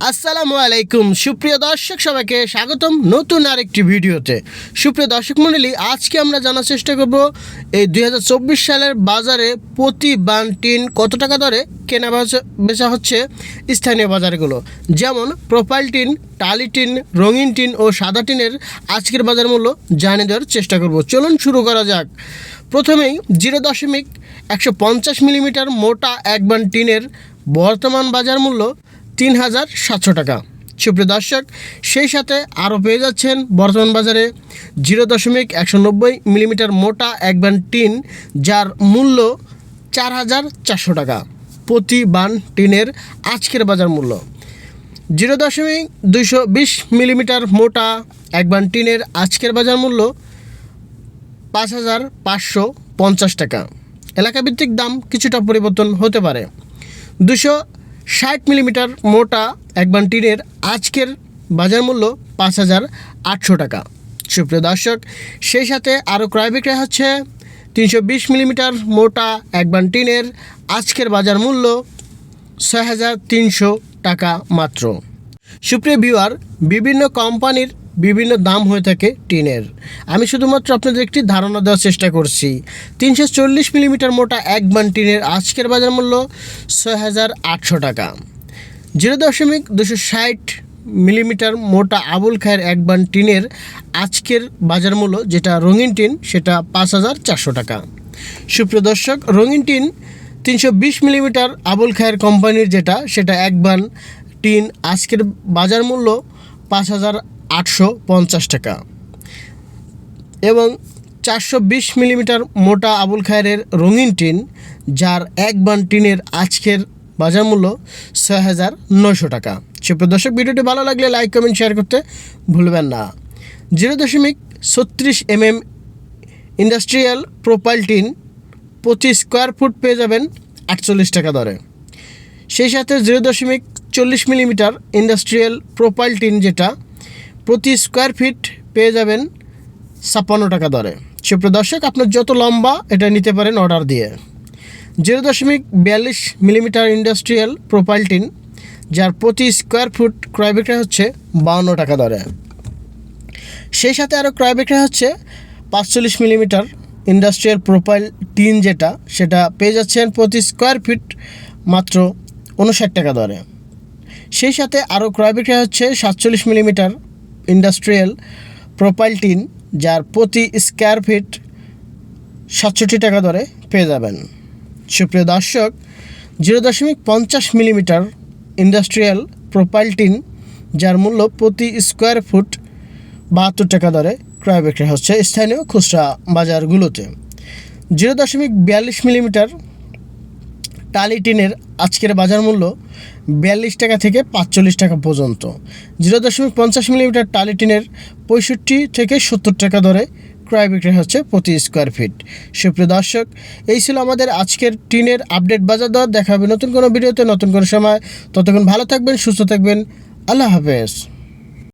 আসসালামু আলাইকুম। সুপ্রিয় দর্শক, সবাইকে স্বাগতম নতুন আরেকটি ভিডিওতে। সুপ্রিয় দর্শক মণ্ডলী আজকে আমরা জানার চেষ্টা করব, এই দুই হাজার চব্বিশ সালের বাজারে প্রতি বান টিন কত টাকা দরে কেনা বেচা- হচ্ছে স্থানীয় বাজারগুলো? যেমন প্রোফাইল টিন, টালি টিন, রঙিন টিন ও সাদা টিনের আজকের বাজার মূল্য জানিয়ে দেওয়ার চেষ্টা করব। চলুন শুরু করা যাক। প্রথমেই জিরো দশমিক একশো পঞ্চাশ মিলিমিটার মোটা এক বান টিনের বর্তমান বাজার মূল্য তিন হাজার সাতশো টাকা। সুপ্রিয় দর্শক, সেই সাথে আরও পেয়ে যাচ্ছেন বর্তমান বাজারে জিরো দশমিক একশো নব্বই মিলিমিটার মোটা এক বান টিন, যার মূল্য চার হাজার চারশো টাকা। প্রতি বান টিনের আজকের বাজার মূল্য জিরো দশমিক দুইশো বিশ মিলিমিটার মোটা এক বান টিনের আজকের বাজার মূল্য পাঁচ হাজার পাঁচশো পঞ্চাশ টাকা। এলাকাভিত্তিক দাম কিছুটা পরিবর্তন হতে পারে। দুশো ষাট মিলিমিটার মোটা এক বান টিনের আজকের বাজার মূল্য পাঁচ হাজার আটশো টাকা। সুপ্রিয় দর্শক, সেই সাথে আরও ক্রয় বিক্রয় হচ্ছে তিনশো বিশ মিলিমিটার মোটা এক বান টিনের আজকের বাজার মূল্য ছয় হাজার তিনশো টাকা মাত্র। সুপ্রিয় ভিউয়ার, বিভিন্ন কোম্পানির বিভিন্ন দাম হয়ে থাকে টিনের। আমি শুধুমাত্র আপনাদের একটি ধারণা দেওয়ার চেষ্টা করছি। তিনশো চল্লিশ মিলিমিটার মোটা এক বান টিনের আজকের বাজার মূল্য ছয় হাজার আটশো টাকা। জিরো দশমিক দুশো ষাট মিলিমিটার মোটা আবুল খায়ের এক বান টিনের আজকের বাজার মূল্য যেটা রঙিন টিন, সেটা পাঁচ হাজার চারশো টাকা। সুপ্রিয় দর্শক, রঙিন টিন তিনশো বিশ মিলিমিটার আবুল খায়ের কোম্পানির যেটা, সেটা এক বান টিন আজকের বাজার মূল্য পাঁচ হাজার আটশো পঞ্চাশ টাকা। এবং চারশো বিশ মিলিমিটার মোটা আবুল খায়ের রঙিন টিন, যার এক বান টিনের আজকের বাজার মূল্য ছয় হাজার নশো টাকা। সুপ্রিয় দর্শক, ভিডিওটি ভালো লাগলে লাইক, কমেন্ট, শেয়ার করতে ভুলবেন না। জিরো দশমিক ছত্রিশ M M industrial profile tin প্রতি স্কোয়ার ফুট পেয়ে যাবেন আটচল্লিশ টাকা দরে। সেই সাথে জিরো দশমিক চল্লিশ মিলিমিটার ইন্ডাস্ট্রিয়াল প্রোপাইল টিন যেটা প্রতি স্কোয়ার ফিট পেয়ে যাবেন ছাপ্পান্ন টাকা দরে। সুপ্রিয় দর্শক, আপনার যত লম্বা এটা নিতে পারেন অর্ডার দিয়ে। জিরো দশমিক বিয়াল্লিশ মিলিমিটার ইন্ডাস্ট্রিয়াল প্রোপাইল টিন যার প্রতি স্কোয়ার ফুট ক্রয় বিক্রয় হচ্ছে বাউন্ন টাকা দরে। সেই সাথে আরও ক্রয় বিক্রয় হচ্ছে পাঁচচল্লিশ মিলিমিটার ইন্ডাস্ট্রিয়াল প্রোপাইল টিন যেটা, সেটা পেয়ে যাচ্ছেন প্রতি স্কোয়ার ফিট মাত্র উনষাট টাকা দরে। সেই সাথে আরও ক্রয় বিক্রয় হচ্ছে সাতচল্লিশ মিলিমিটার ইন্ডাস্ট্রিয়াল প্রোপাইলটিন যার প্রতি স্কোয়ার ফিট সাতষট্টি টাকা দরে পেয়ে যাবেন। সুপ্রিয় দর্শক, জিরো দশমিক পঞ্চাশ মিলিমিটার ইন্ডাস্ট্রিয়াল প্রোপাইলটিন যার মূল্য প্রতি স্কোয়ার ফুট বাহাত্তর টাকা দরে ক্রয় বিক্রয় হচ্ছে স্থানীয় খুচরা বাজারগুলোতে। জিরো দশমিক বিয়াল্লিশ মিলিমিটার টালি টিনের আজকের বাজার মূল্য বিয়াল্লিশ টাকা থেকে পাঁচচল্লিশ টাকা পর্যন্ত। জিরো দশমিক পঞ্চাশ মিলিমিটার টালি টিনের পঁয়ষট্টি থেকে সত্তর টাকা দরে ক্রয় বিক্রয় হচ্ছে প্রতি স্কোয়ার ফিট সুপ্রিয় দর্শক, এই ছিল আমাদের আজকের টিনের আপডেট বাজার দর। দেখা হবে নতুন কোনো ভিডিওতে, নতুন কোনো সময়। ততক্ষণ ভালো থাকবেন, সুস্থ থাকবেন। আল্লাহ হাফেজ।